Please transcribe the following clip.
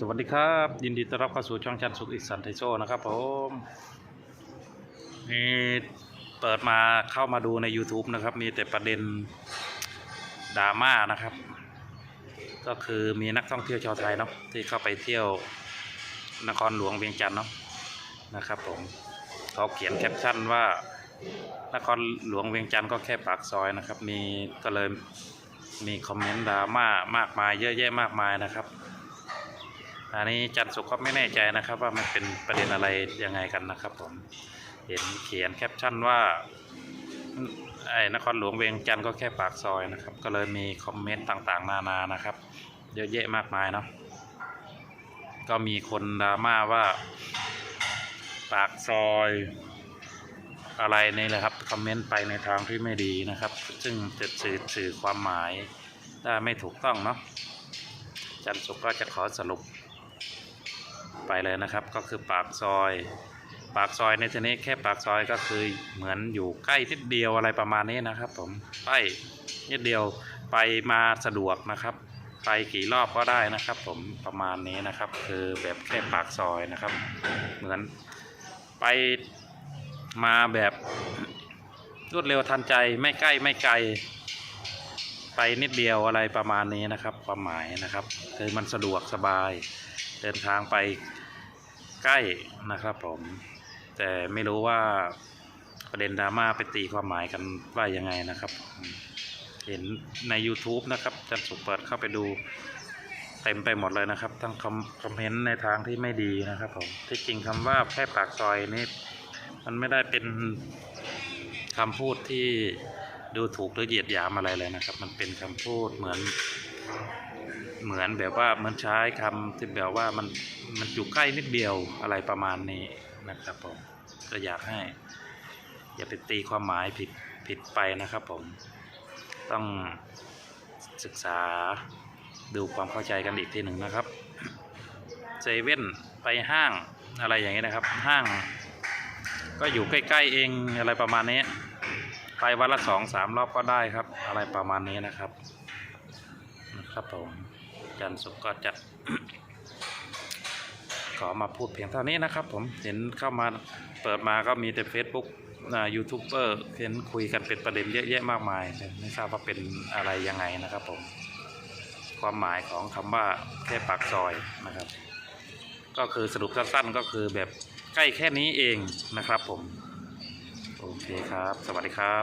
สวัสดีครับ ยินดีต้อนรับเข้าสู่ช่องชันสุขอิสันไทโซนะครับผมนี่เปิดมาเข้ามาดูใน YouTube นะครับ มีแต่ประเด็นดราม่านะครับ ก็คือมีนักท่องเที่ยวชาวไทยเนาะที่เข้าไปเที่ยวนครหลวงเวียงจันทร์เนาะนะครับผมเขาเขียนแคปชั่นว่านครหลวงเวียงจันทร์ก็แค่ปากซอยนะครับ มีก็เลยมีคอมเมนต์ดราม่ามากมายเยอะแยะมากมายนะครับ อันนี้จันสุขก็ไม่แน่ใจนะครับ ว่ามันเป็นประเด็นอะไรยังไงกันนะครับ ผม เห็นเขียนแคปชั่นว่าไอ้นครหลวงเวียงจันทร์ก็แค่ปากซอยนะครับ ก็เลยมีคอมเมนต์ต่างๆ นานานะครับ เยอะแยะมากมายเนาะก็มีคนดราม่าว่า ปากซอยอะไรนี่แหละครับคอมเมนต์ไปในทางที่ไม่ดีนะครับ ซึ่งจะสื่อสื่อความหมายได้ไม่ถูกต้องเนาะจันทร์สุขก็จะขอสรุป ไปเลยนะครับ ก็คือปากซอย ปากซอยในที่นี้แค่ปากซอยก็คือเหมือนอยู่ใกล้นิดเดียวอะไรประมาณนี้นะครับ ผมใกล้นิดเดียวไปมาสะดวกนะครับไปกี่รอบก็ได้นะครับ ผมประมาณนี้นะครับ คือแบบแค่ปากซอยนะครับ เหมือนไปมาแบบรวดเร็วทันใจไม่ใกล้ไม่ไกล ไปนิดเดียวอะไรประมาณนี้นะครับ ความหมายนะครับ คือมันสะดวกสบาย เดินทางไปใกล้นะครับผม แต่ไม่รู้ว่าประเด็นดราม่าไปตีความหมายกันว่ายังไงนะครับ เห็นใน YouTube นะครับจันสุขเปิดเข้าไปดูเต็มไปหมดเลยนะครับทั้งคอมคอมเมนต์ในทางที่ไม่ดีนะครับผมที่จริงคำว่าแค่ปากซอยนี่มันไม่ได้เป็นคำพูดที่ดูถูกหรือเหยียดหยามอะไรเลยนะครับ มันเป็นคำพูดเหมือน เหมือนแบบว่ามันใช้คำที่แบบว่ามันมันอยู่ใกล้นิดเดียวอะไรประมาณนี้นะครับผมก็อยากให้ อย่าไปตีความหมายผิดผิดไปนะครับผมต้องศึกษาดูความเข้าใจกันอีกทีหนึ่งนะครับเซเว่นไปห้างอะไรอย่างเงี้นะครับ ห้าง ก็อยู่ใกล้ๆเองอะไรประมาณนี้ไปวันละสองสามรอบก็ได้ครับ อะไรประมาณนี้นะครับนะครับผม จันทร์สุขก็จะ ขอมาพูดเพียงเท่านี้นะครับผมเห็นเข้ามาเปิดมาก็มีแต่ Facebook ยูทูบเบอร์เห็นคุยกันเป็นประเด็นเยอะแยะมากมายไม่ทราบว่าเป็นอะไรยังไงนะครับผมความหมายของคำว่าแค่ปากซอยนะครับ ก็คือสรุปสั้นๆก็คือแบบใกล้แค่นี้เองนะครับผม โอเคครับ สวัสดีครับ